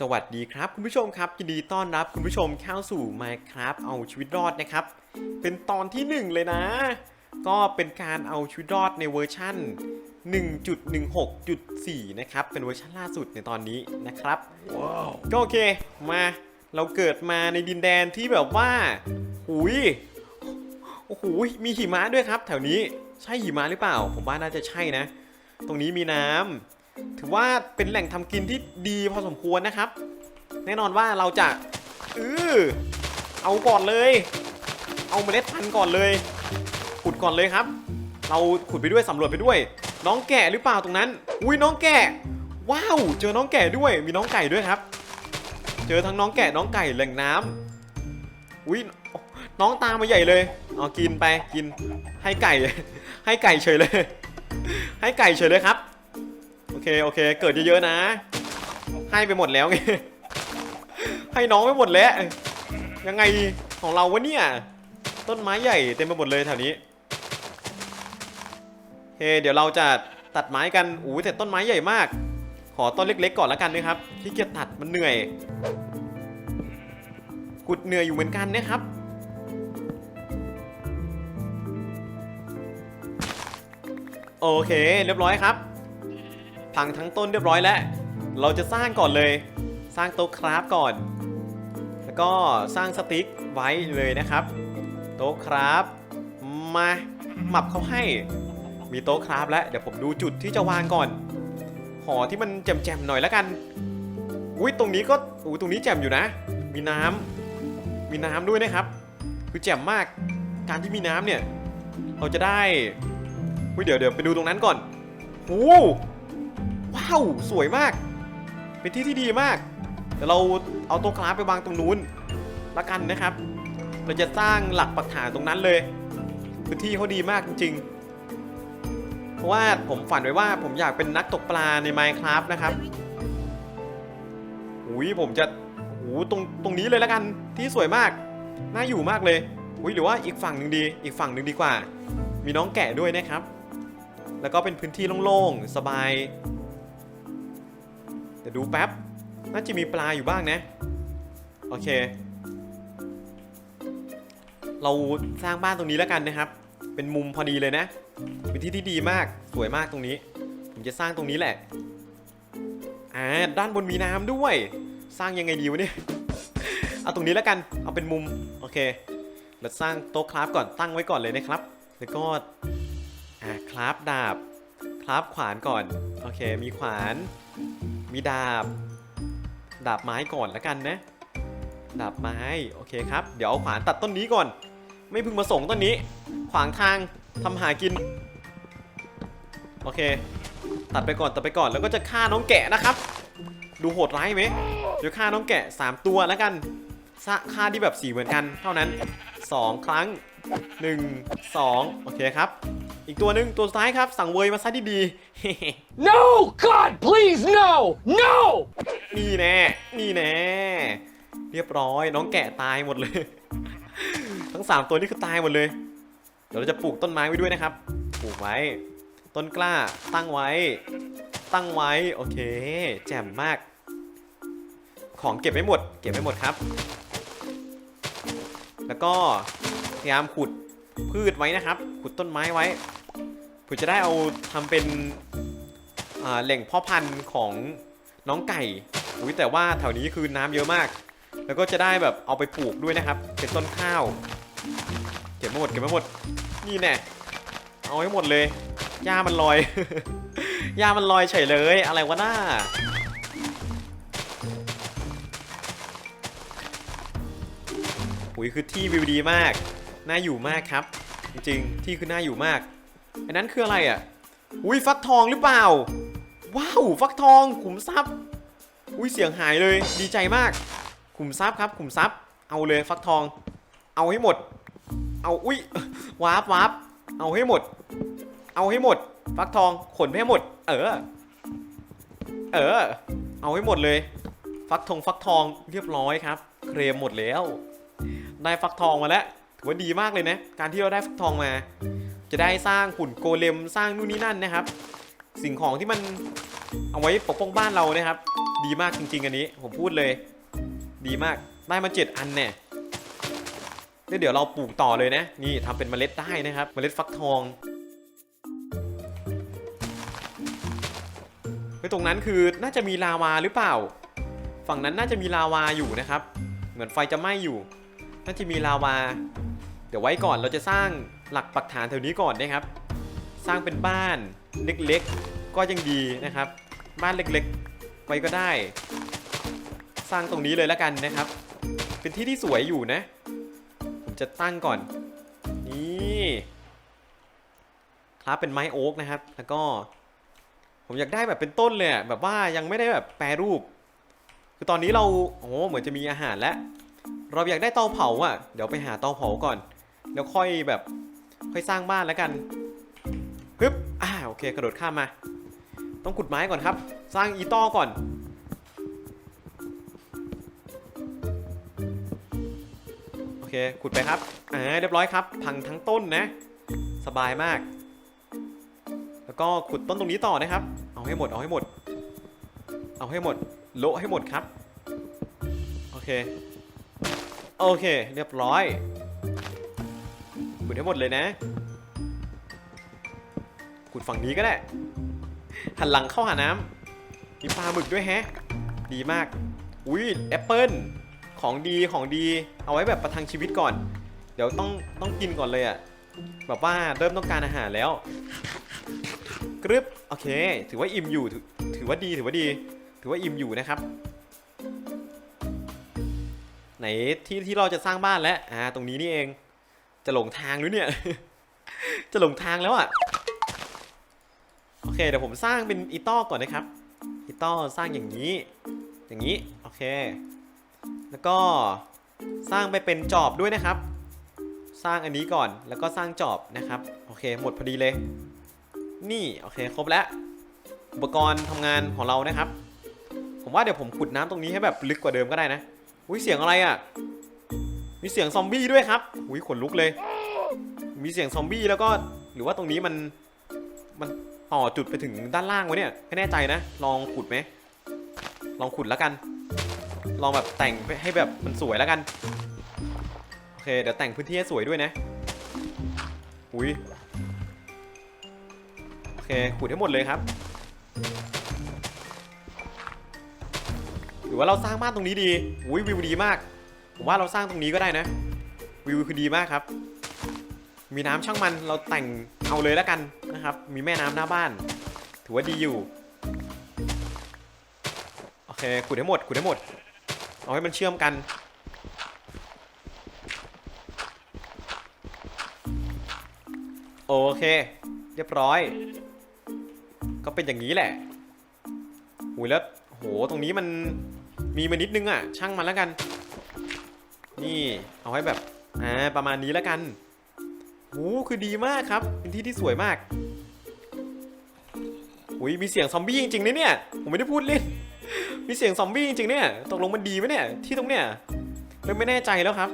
สวัสดีครับคุณผู้ชมครับยินดีต้อนรับคุณผู้ชมเข้าสู่ Minecraft เอาชีวิตรอดนะครับ เป็นตอนที่หนึ่งเลยนะ ก็เป็นการเอาชีวิตรอดในเวอร์ชั่น 1.16.4 นะครับ เป็นเวอร์ชันล่าสุดในตอนนี้นะครับก็โอเคมาเราเกิดมาในดินแดนที่แบบว่าหุยโอ้โหมีหิมะด้วยครับ แถวนี้ใช่หิมะหรือเปล่า ผมว่าน่าจะใช่นะ ตรงนี้มีน้ำ ถือว่าเป็นแหล่งทำกินที่ดีพอสมควรนะครับ แน่นอนว่าเราจะเออเอาก่อนเลย เอาเมล็ดพันธุ์ก่อนเลย ขุดก่อนเลยครับ เราขุดไปด้วยสำรวจไปด้วย น้องแกะหรือเปล่าตรงนั้น อุ้ยน้องแกะ ว้าว เจอน้องแกะด้วย มีน้องไก่ด้วยครับ เจอทั้งน้องแกะน้องไก่แหล่งน้ำอุ้ยน้องตามมาใหญ่เลยเอากินไปกินให้ไก่ ให้ไก่เฉยเลย ให้ไก่เฉยเลยครับ เคโอเค เกิดเยอะๆนะ ให้ไปหมดแล้วไง ให้น้องไปหมดแล้ว ยังไงของเราวะเนี่ย ต้นไม้ใหญ่เต็มไปหมดเลยแถวนี้เฮ้เดี๋ยวเราจะตัดไม้กันอู้แต่ต้นไม้ใหญ่มาก ขอต้นเล็ก ๆ ก่อนล้วกันนะครับขี้เกียจตัดมันเหนื่อยขุดเหนื่อยอยู่เหมือนกันนะครับโอเค เรียบร้อยครับ พังทั้งต้นเรียบร้อยแล้ว เราจะสร้างก่อนเลย สร้างโต๊ะคราฟก่อน แล้วก็สร้างสติ๊กไว้เลยนะครับ โต๊ะคราฟมาหมับเขาให้ มีโต๊ะคราฟแล้ว เดี๋ยวผมดูจุดที่จะวางก่อน หอที่มันแจ่มๆหน่อยแล้วกัน อุ้ยตรงนี้ก็ อุ้ยตรงนี้แจ่มอยู่นะ มีน้ำมีน้ำด้วยนะครับ คือแจ่มมาก การที่มีน้ำเนี่ย เราจะได้อุ้ยเดี๋ยวเดี๋ยวไปดูตรงนั้นก่อนโอ้ ว้าวสวยมาก เป็นที่ที่ดีมากเดี๋ยวเราเอาโต๊ะคราฟไปวางตรงนู้นละกันนะครับ เราจะสร้างหลักปักฐานตรงนั้นเลยพื้นที่เขาดีมากจริงๆ เพราะว่าผมฝันไว้ว่าผมอยากเป็นนักตกปลาใน Minecraft นะครับอุ้ยผมจะโอ้ตรงตรงนี้เลยละกันที่สวยมากน่าอยู่มากเลยอุ้ยหรือว่าอีกฝั่งหนึ่งดี อีกฝั่งหนึ่งดีกว่า มีน้องแกะด้วยนะครับ แล้วก็เป็นพื้นที่โล่งๆ สบาย เดี๋ยวดูแป๊บ น่าจะมีปลาอยู่บ้างนะ โอเค เราสร้างบ้านตรงนี้แล้วกันนะครับ เป็นมุมพอดีเลยนะ เป็นที่ที่ดีมาก สวยมากตรงนี้ ผมจะสร้างตรงนี้แหละ อ่า ด้านบนมีน้ำด้วย สร้างยังไงดีวะเนี่ย เอาตรงนี้แล้วกัน เอาเป็นมุม โอเค เราสร้างโต๊ะคราฟก่อน ตั้งไว้ก่อนเลยนะครับ แล้วก็ อ่า คราฟดาบ คราฟขวานก่อน โอเค มีขวาน มีดาบ ดาบไม้ก่อนแล้วกันนะ ดาบไม้ โอเคครับ เดี๋ยวเอาขวานตัดต้นนี้ก่อน ไม่พึงประสงต้นนี้ ขวางทางทำหากิน โอเค ตัดไปก่อนตัดไปก่อนแล้วก็จะฆ่าน้องแกะนะครับ ดูโหดร้ายไหมเดี๋ยวฆ่าน้องแกะ 3 ตัวแล้วกันซะฆ่าที่แบบสีเหมือนกัน เท่านั้น 2 ครั้ง 1 2 โอเคครับ อีกตัวหนึ่งตัวสุดท้ายครับ สั่งเวยมาซะดี No! God, please, no! No! ๆนี่แน่ นี่แน่ เรียบร้อยน้องแกะตายหมดเลย ทั้ง 3 ตัวนี้คือตายหมดเลย เดี๋ยวเราจะปลูกต้นไม้ไว้ด้วยนะครับ ปลูกไว้ ต้นกล้าตั้งไว้ ตั้งไว้ โอเค แจ่มมาก ของเก็บไม่หมด เก็บไม่หมดครับ แล้วก็พยายามขุดพืชไว้นะครับ ขุดต้นไม้ไว้ เพื่อจะได้เอาทำเป็นแหล่งพาะพันธุ์ของน้องไก่อุ้ยแต่ว่าแถวนี้คือน้ำเยอะมาก แล้วก็จะได้แบบเอาไปปลูกด้วยนะครับ เป็นต้นข้าวเก็บไม่หมดเก็บไม่หมดนี่แน่เอาให้หมดเลยหญ้ามันลอยหญ้ามันลอยเฉยเลย อะไรวะหน้าอุ้ยคือที่วิวดีมาก น่าอยู่มากครับ จริงๆ ที่คือน่าอยู่มาก อันนั้นคืออะไรอะ อุ้ยฟักทองหรือเปล่า ว้าวฟักทองขุมทรัพย์ อุ้ยเสียงหายเลยดีใจมาก ขุมทรัพย์ครับขุมทรัพย์ เอาเลยฟักทอง เอาให้หมด เอาอุ้ยวาร์ปวาร์ปเอาให้หมด เอาให้หมด ฟักทองขนไปให้หมด เออ เออ เอาให้หมดเลย ฟักทองฟักทองเรียบร้อยครับ เคลมหมดแล้ว ได้ฟักทองมาแล้วถือว่าดีมากเลยนะ การที่เราได้ฟักทองมา จะได้สร้างหุ่นโกเลมสร้างนู่นนี่นั่นนะครับ สิ่งของที่มันเอาไว้ปกป้องบ้านเรานะครับ ดีมากจริง ๆ อันนี้ ผมพูดเลย ดีมากได้มาเจ็ดอันเนี่ยเดี๋ยวเราปลูกต่อเลยนะ นี่ทำเป็นเมล็ดได้นะครับ เมล็ดฟักทองไปตรงนั้นคือน่าจะมีลาวาหรือเปล่า ฝั่งนั้นน่าจะมีลาวาอยู่นะครับ เหมือนไฟจะไหม้อยู่ น่าจะมีลาวา เดี๋ยวไว้ก่อนเราจะสร้าง หลักปักฐานแถวนี้ก่อนนะครับ สร้างเป็นบ้านเล็กๆ ก็ยังดีนะครับ บ้านเล็กๆ ไว้ก็ได้ สร้างตรงนี้เลยแล้วกันนะครับ เป็นที่ที่สวยอยู่นะ ผมจะตั้งก่อน นี่ครับเป็นไม้โอ๊กนะครับ แล้วก็ ผมอยากได้แบบเป็นต้นเลยแบบว่ายังไม่ได้แบบแปรรูป คือตอนนี้เราโอ้เหมือนจะมีอาหารแล้วเราอยากได้เตาเผาอะ เดี๋ยวไปหาเตาเผาก่อน แล้วค่อยแบบ ค่อยสร้างบ้านแล้วกันฮึบอ่าโอเค กระโดดข้ามมา ต้องขุดไม้ก่อนครับ สร้างอีต้อก่อน โอเค ขุดไปครับอ่าเรียบร้อยครับ พังทั้งต้นนะ สบายมาก แล้วก็ขุดต้นตรงนี้ต่อนะครับ เอาให้หมด เอาให้หมด เอาให้หมด โละให้หมดครับ โอเค โอเค เรียบร้อย ขุดให้หมดเลยนะขุดฝั่งนี้ก็ได้ หันหลังเข้าหาน้ำมีปลาหมึกด้วยแฮะ ดีมาก อุ้ยแอปเปิลของดีของดี เอาไว้แบบประทังชีวิตก่อน เดี๋ยวต้องต้องกินก่อนเลยอะ่ะแบบว่าเริ่มต้องการอาหารแล้วกรึบโอเค ถือว่าอิ่มอยู่ถือถือว่าดีถือว่าดี ถือว่าอิ่มอยู่นะครับ ไหนที่ที่เราจะสร้างบ้านแล้วอ่าตรงนี้นี่เอง จะหลงทางหรือเนี่ย จะหลงทางแล้วอะ โอเคเดี๋ยวผมสร้างเป็นอีต้อก่อนนะครับ อีต้อสร้างอย่างนี้ อย่างนี้ โอเค แล้วก็สร้างไปเป็นจอบด้วยนะครับ สร้างอันนี้ก่อน แล้วก็สร้างจอบนะครับ โอเค หมดพอดีเลย นี่ โอเค ครบแล้ว อุปกรณ์ทำงานของเรานะครับ ผมว่าเดี๋ยวผมขุดน้ำตรงนี้ให้แบบลึกกว่าเดิมก็ได้นะ อุ้ยเสียงอะไรอะ มีเสียงซอมบี้ด้วยครับอุ้ยขนลุกเลย มีเสียงซอมบี้แล้วก็หรือว่าตรงนี้มันมันต่อจุดไปถึงด้านล่างไวะเนี่ยไม่แน่ใจนะ ลองขุดไหมลองขุดแล้วกัน ลองแบบแต่งให้แบบมันสวยแล้วกันโอเคเดี๋ยวแต่งพื้นที่ให้สวยด้วยนะอุ้ยโอเคขุดให้หมดเลยครับหรือว่าเราสร้างบ้านตรงนี้ดีอุ้ยวิวดีมาก ผมว่าเราสร้างตรงนี้ก็ได้นะ วิวคือดีมากครับ มีน้ำช่างมันเราแต่งเอาเลยแล้วกันนะครับ มีแม่น้ำหน้าบ้าน ถือว่าดีอยู่ โอเคขุดให้หมดขุดให้หมด เอาให้มันเชื่อมกัน โอเค เรียบร้อย ก็เป็นอย่างนี้แหละหูยแล้วโหตรงนี้มันมีมานิดนึงอะ ช่างมันแล้วกัน นี่เอาให้แบบอ่าประมาณนี้แล้วกันโหคือดีมากครับเป็นที่ที่สวยมากอุ้ยมีเสียงซอมบี้จริงๆนะเนี่ยผมไม่ได้พูดเล่นมีเสียงซอมบี้จริงๆเนี่ยตกลงมันดีไหมเนี่ยที่ตรงเนี้ยเริ่มไม่แน่ใจแล้วครับ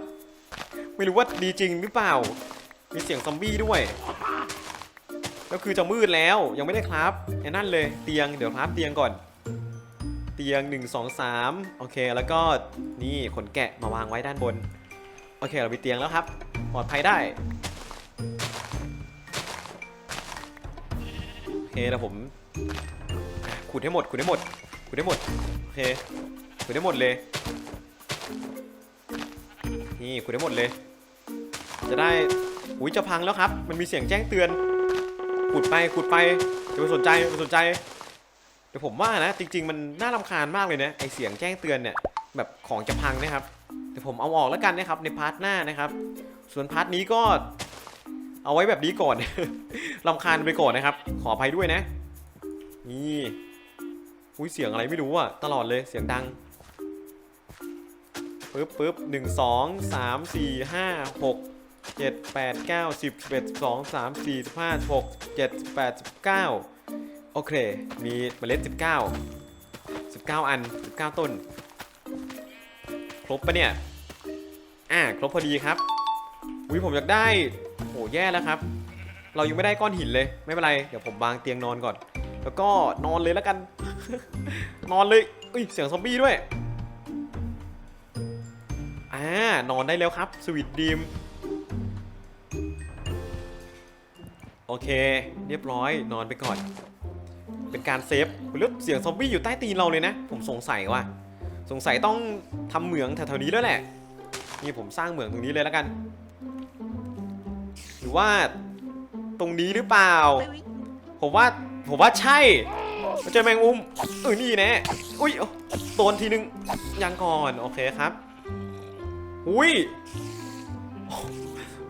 ไม่รู้ว่าดีจริงหรือเปล่า มีเสียงซอมบี้ด้วยก็คือจะมืดแล้วยังไม่ได้ครับไอ้นั่นเลยเตียงเดี๋ยวครับเตียงก่อน เตียง 1 2 3 โอเค แล้วก็นี่ขนแกะมาวางไว้ด้านบน โอเค เรามีเตียงแล้วครับ ปลอดภัยได้ โอเคเดี๋ยวผมขุดให้หมดขุดให้หมดขุดให้หมด โอเคขุดให้หมดเลย นี่ขุดให้หมดเลย จะได้ อุ้ยจะพังแล้วครับ มันมีเสียงแจ้งเตือน ขุดไปขุดไปจะไปสนใจอย่าไปสนใจ เดี๋ยวผมว่านะ จริง ๆ มันน่ารำคาญมากเลยนะไอเสียงแจ้งเตือนเนี่ยแบบของจะพังนะครับเดี๋ยวผมเอาออกแล้วกันนะครับในพาร์ทหน้านะครับ ส่วนพาร์ทนี้ก็เอาไว้แบบนี้ก่อนรำคาญไปก่อนนะครับ ขออภัยด้วยนะ นี่อุ้ยเสียงอะไรไม่รู้อะตลอดเลยเสียงดังปึ๊บปึ๊บหนึ่งสองสามสี่ห้าหกเจ็ดแปดเก้าสิบสิบเอ็ดสองสามสี่สิบห้าหกเจ็ดแปดสิบเก้า โอเค มีเมล็ดสิบเก้าสิบเก้าอันสิบเก้าต้น ครบปะเนี่ย อ่า ครบพอดีครับ อุ้ยผมอยากได้โอ้แย่แล้วครับ เรายังไม่ได้ก้อนหินเลย ไม่เป็นไร เดี๋ยวผมวางเตียงนอนก่อน แล้วก็นอนเลยแล้วกัน นอนเลย อุ้ย เสียงซอมบี้ด้วย อ่า นอนได้แล้วครับ สวีทดีมโอเค เรียบร้อย นอนไปก่อน เป็นการเซฟแล้วเสียงซอมบี้อยู่ใต้ตีนเราเลยนะ ผมสงสัยว่า สงสัยต้องทำเหมืองแถวๆนี้แล้วแหละ นี่ผมสร้างเหมืองตรงนี้เลยแล้วกัน หรือว่าตรงนี้หรือเปล่า ผมว่าผมว่าใช่เจอแมงมุมเออนี่แน่อุ้ยโดนทีนึงยังก่อนโอเคครับ อุ้ย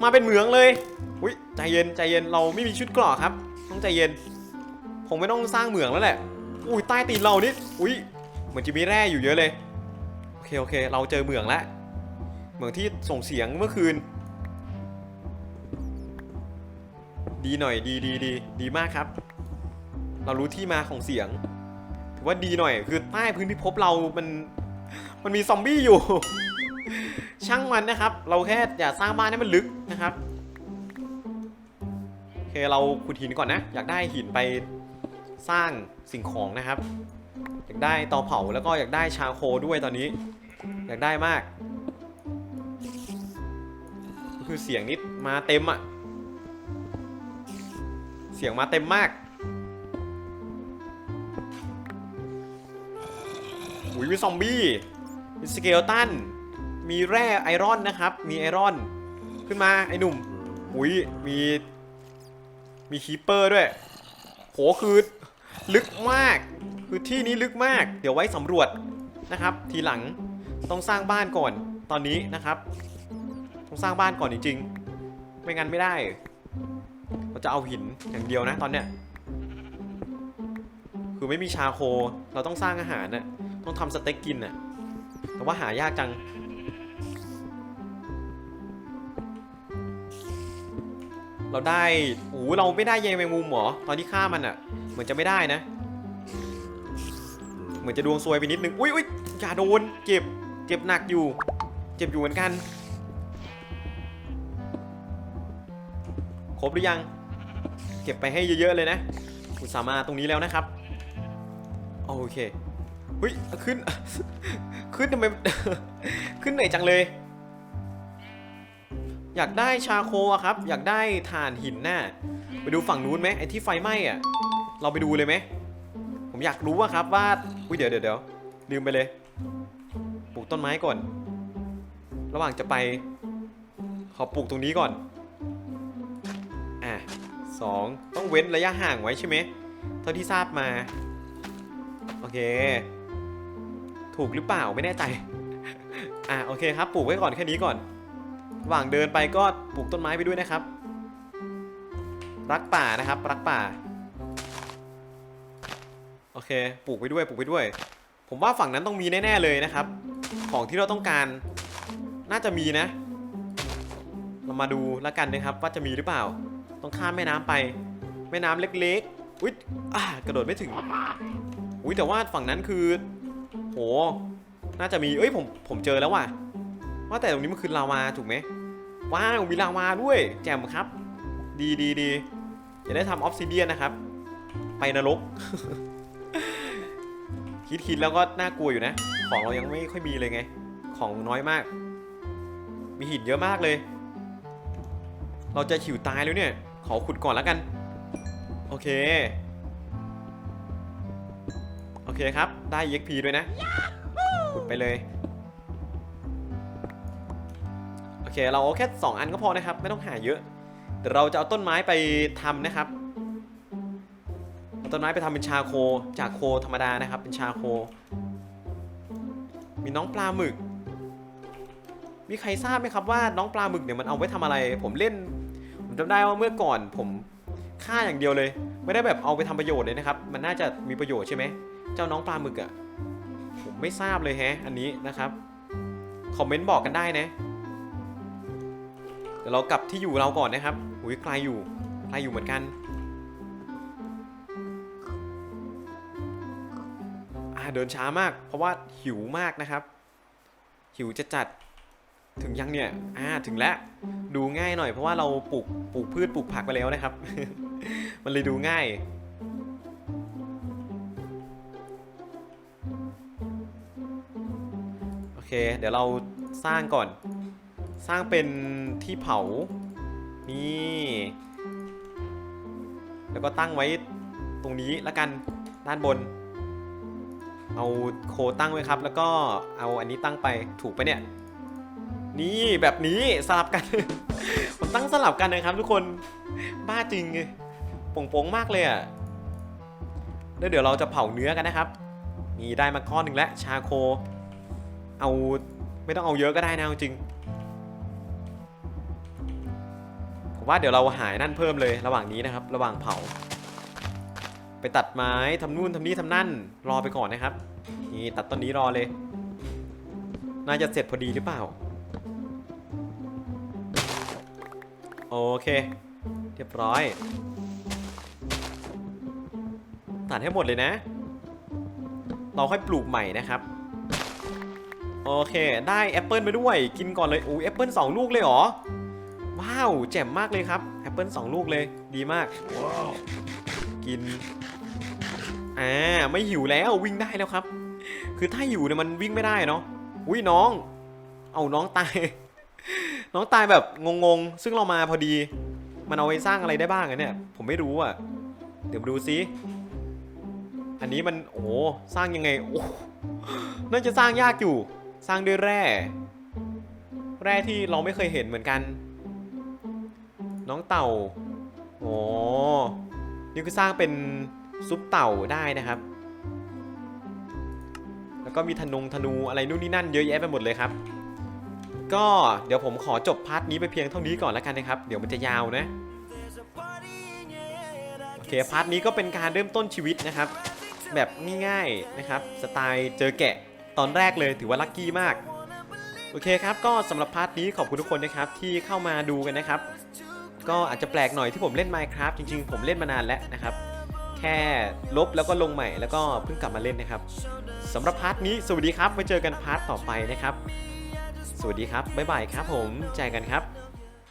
มาเป็นเหมืองเลย อุ้ยใจเย็นใจเย็นเราไม่มีชุดกราะครับ ต้องใจเย็น คงไม่ต้องสร้างเหมืองแล้วแหละ อุ้ยใต้ตีนเรานี่ อุ้ยเหมือนจะมีแร่อยู่เยอะเลย โอเคโอเค เราเจอเหมืองแล้ว เหมืองที่ส่งเสียงเมื่อคืน ดีหน่อยดีดีดีดีมากครับ เรารู้ที่มาของเสียง ถือว่าดีหน่อย คือใต้พื้นพิภพเรา มัน มันมีซอมบี้อยู่ ช่างมันนะครับ เราแค่อย่าสร้างบ้านให้มันลึกนะครับ โอเคเราขุดหินก่อนนะ อยากได้หินไป สร้างสิ่งของนะครับ อยากได้เตาเผาแล้วก็อยากได้ชาโคด้วยตอนนี้ อยากได้มาก คือเสียงนิดมาเต็มอะ่ะ เสียงมาเต็มมากอุ้ยมีซอมบี้ มีสเกลตัน มีแร่ไอรอนนะครับ มีไอรอน ขึ้นมาไอหนุ่ม อุ้ยมี มีคีเปอร์ด้วย โหคือ ลึกมาก คือที่นี้ลึกมาก เดี๋ยวไว้สำรวจนะครับ ทีหลังต้องสร้างบ้านก่อนตอนนี้นะครับ ต้องสร้างบ้านก่อนจริงๆ ไม่งั้นไม่ได้ เราจะเอาหินอย่างเดียวนะตอนเนี้ย คือไม่มีชาโค เราต้องสร้างอาหารน่ะต้องทำสเต็กกินน่ะแต่ว่าหายากจัง เราได้โอ้เราไม่ได้เยแมงมุมเหรอ ตอนที่ฆ่ามันอะ เหมือนจะไม่ได้นะ เหมือนจะดวงซวยไปนิดนึง อุ้ยอุ้ยอย่าโดน เจ็บ เจ็บหนักอยู่ เจ็บอยู่เหมือนกัน ครบหรือยัง เก็บไปให้เยอะๆเลยนะอุตส่าห์มาตรงนี้แล้วนะครับ โอเคเฮ้ยขึ้น ขึ้นทำไม ขึ้นเหนื่อยจังเลย อยากได้ชาโคอะครับ อยากได้ถ่านหินน่ะ ไปดูฝั่งนู้นไหมไอ้ที่ไฟไหม้อะ เราไปดูเลยไหม ผมอยากรู้อะครับว่า อุ้ยเดี๋ยวเดี๋ยวเดี๋ยวลืมไปเลย ปลูกต้นไม้ก่อน ระหว่างจะไป ขอปลูกตรงนี้ก่อน อะสองต้องเว้นระยะห่างไว้ใช่ไหม เท่าที่ทราบมา โอเค ถูกหรือเปล่าไม่แน่ใจ อะโอเคครับ ปลูกไว้ก่อนแค่นี้ก่อนระหว่างเดินไปก็ปลูกต้นไม้ไปด้วยนะครับ รักป่านะครับ รักป่า โอเค ปลูกไปด้วย ปลูกไปด้วย ผมว่าฝั่งนั้นต้องมีแน่ ๆ เลยนะครับ ของที่เราต้องการ น่าจะมีนะ เรามาดูแล้วกันนะครับ ว่าจะมีหรือเปล่า ต้องข้ามแม่น้ำไป แม่น้ำเล็กๆ อุ๊ยอ่ากระโดดไม่ถึง อุ๊ย แต่ว่าฝั่งนั้นคือ โห น่าจะมี เอ้ย ผม ผมเจอแล้วว่ะ ว่าแต่ตรงนี้มันคือลาวาถูกไหมว้าว มีลาวาด้วย แจ่มครับ ดีดีดีอย่าได้ทำออฟซิเดียนนะครับ ไปนรก คิดคิดแล้วก็น่ากลัวอยู่นะ ของเรายังไม่ค่อยมีเลยไง ของน้อยมาก มีหินเยอะมากเลย เราจะหิวตายแล้วเนี่ย ขอขุดก่อนแล้วกัน โอเค โอเคครับ ได้ EXP ด้วยนะ ขุดไปเลย โอเค เราเอาแค่ 2 อันก็พอนะครับ ไม่ต้องหาเยอะ เดี๋ยวเราจะเอาต้นไม้ไปทำนะครับ เอาต้นไม้ไปทำเป็นชาโคจากโคธรรมดานะครับ เป็นชาโค มีน้องปลาหมึก มีใครทราบไหมครับว่าน้องปลาหมึกเนี่ยมันเอาไว้ทำอะไร ผมเล่น ผมจำได้ว่าเมื่อก่อนผมฆ่าอย่างเดียวเลย ไม่ได้แบบเอาไปทำประโยชน์เลยนะครับ มันน่าจะมีประโยชน์ใช่ไหมเจ้าน้องปลาหมึกอะ่ะผมไม่ทราบเลยแฮะ อันนี้นะครับคอมเมนต์บอกกันได้นะเดี๋ยวเรากลับที่อยู่เราก่อนนะครับหุยไกลอยู่ไกลอยู่เหมือนกัน เดินช้ามาก เพราะว่าหิวมากนะครับ หิวจะจัดถึงยังเนี่ย อ่า ถึงแล้ว ดูง่ายหน่อยเพราะว่าเราปลูก ปลูกพืช ปลูกผักไปแล้วนะครับ มันเลยดูง่ายโเค เดี๋ยวเราสร้างก่อน สร้างเป็นที่เผา นี่ แล้วก็ตั้งไว้ตรงนี้แล้วกัน ด้านบน เอาโคตั้งไว้ครับ แล้วก็เอาอันนี้ตั้งไปถูกไปะเนี่ย นี่แบบนี้สลับกัน ผมตั้งสลับกันนะครับ ทุกคนบ้าจริงโป่งๆมากเลยอะ่ะแล้วเดี๋ยวเราจะเผาเนื้อกันนะครับ มีได้มาก้อนหนึ่งแล้วชาโค เอาไม่ต้องเอาเยอะก็ได้นะจริงผมว่าเดี๋ยวเราหายนั่นเพิ่มเลยระหว่างนี้นะครับ ระหว่างเผา ไปตัดไม้ทำนู่นทำนี่ทำนั่น รอไปก่อนนะครับ นี่ตัดต้นนี้รอเลย น่าจะเสร็จพอดีหรือเปล่า โอเค เรียบร้อย ตัดให้หมดเลยนะ เราค่อยปลูกใหม่นะครับ โอเค ได้แอปเปิลไปด้วย กินก่อนเลยอู้แอปเปิลสองลูกเลยเหรอ ว้าว แจ่มมากเลยครับ แอปเปิลสองลูกเลย ดีมาก กิน อ่าไม่หิวแล้ววิ่งได้แล้วครับ คือถ้าหิวเนี่ยมันวิ่งไม่ได้เนาะอุ้ยน้อง เอาน้องตาย น้องตายแบบงงๆซึ่งเรามาพอดี มันเอาไปสร้างอะไรได้บ้างอะเนี่ย ผมไม่รู้อะเดี๋ยวดูซิอันนี้มันโอ้สร้างยังไงโอ้น่าจะสร้างยากอยู่ สร้างด้วยแร่ แร่ที่เราไม่เคยเห็นเหมือนกัน น้องเต่าโอ้นี่คือสร้างเป็น ซุปเต่าได้นะครับ แล้วก็มีธนงธนูอะไรนู่นนี่นั่นเยอะแยะไปหมดเลยครับ ก็เดี๋ยวผมขอจบพาร์ทนี้ไปเพียงเท่านี้ก่อนแล้วกันนะครับ เดี๋ยวมันจะยาวนะโอเคพาร์ทนี้ก็เป็นการเริ่มต้นชีวิตนะครับ แบบง่ายๆนะครับ สไตล์เจอแกะตอนแรกเลยถือว่าลัคกี้มากโอเคครับก็สำหรับพาร์ทนี้ขอบคุณทุกคนนะครับที่เข้ามาดูกันนะครับ ก็อาจจะแปลกหน่อยที่ผมเล่น Minecraft จริงๆ ผมเล่นมานานแล้วนะครับ แค่ลบแล้วก็ลงใหม่แล้วก็เพิ่งกลับมาเล่นนะครับสำหรับพาร์ทนี้สวัสดีครับไว้เจอกันพาร์ทต่อไปนะครับ สวัสดีครับบ๊ายบายครับผมเจอกันครับ